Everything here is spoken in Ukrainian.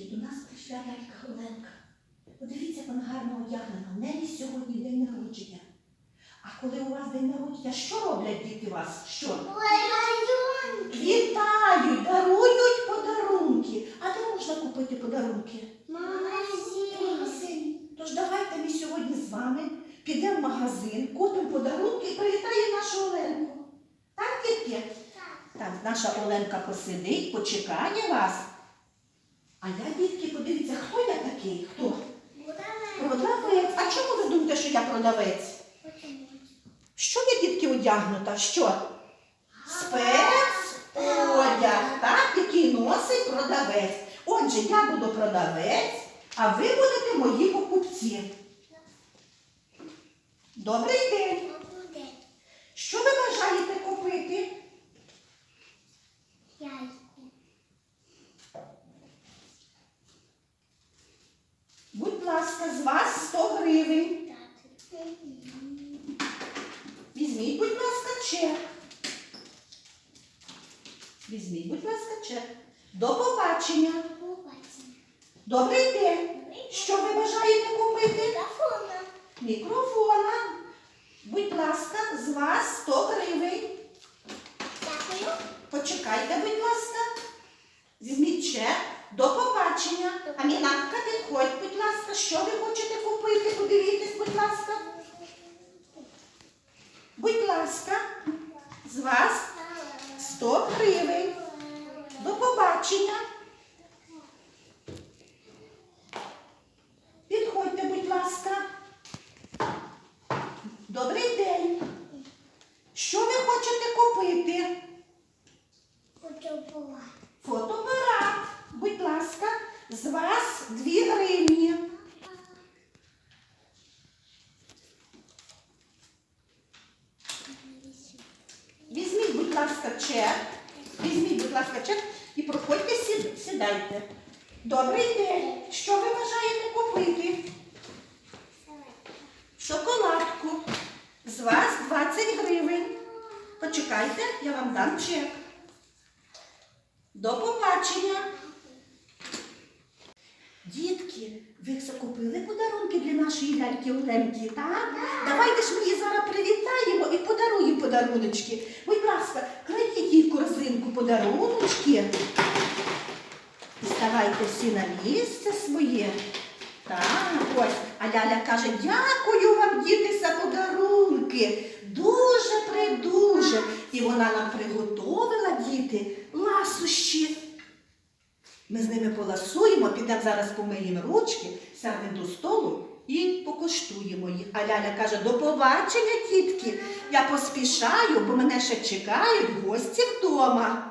Дітки, до нас прийшла лялька Оленка. Подивіться, вона гарно одягнена. В неї сьогодні день народження. А коли у вас день народження, що роблять діти у вас? Що? Вітають, дарують подарунки. А де можна купити подарунки? В магазині. Тож давайте ми сьогодні з вами підемо в магазин, купимо подарунки і привітаємо нашу Оленку. Так, дітки? Так, наша Оленка посидить, почекає вас. А я, дітки, подивіться, хто я такий? Хто? Продавець. А чому ви думаєте, що я продавець? Що я, дітки, одягнута? Що? Спецодяг, так, який носить продавець. Отже, я буду продавець, а ви будете мої покупці. Добрий день. Що ви бажаєте купити? Будь ласка, з вас 100 гривень. Візьміть, будь ласка, чек. Візьміть, будь ласка, чек. До побачення. Добрий день. Що ви бажаєте купити? Мікрофона. Мікрофона. Будь ласка, з вас 100 гривень. Почекайте, будь ласка. Візьміть чек. Побачення. Амінатка, підходь, будь ласка. Що ви хочете купити? Подивіться, будь ласка. Будь ласка, з вас 100 гривень. До побачення. Підходьте, будь ласка. Добрий день. Що ви хочете купити? Фотоапарат. Ласка, з вас 2 гривні. Візьміть, будь ласка, чек. Візьміть, будь ласка, чек і проходьте, сідайте. Добрий день. Що ви бажаєте купити? Шоколадку. З вас 20 гривень. Почекайте, я вам дам чек. До побачення. Дітки, ви закупили подарунки для нашої ляльки Оленки, так? Давайте ж ми її зараз привітаємо і подаруємо подаруночки. Будь ласка, кладіть їй в корзинку подаруночки. Ставайте всі на місце своє. Так, ось. А Ляля каже, дякую вам, діти, за подарунки. Дуже придуже. І вона нам приготовила, діти. Ми з ними поласуємо, підемо зараз помиємо ручки, сядемо до столу і покуштуємо їх. А Ляля каже, до побачення, тітки. Я поспішаю, бо мене ще чекають гості вдома.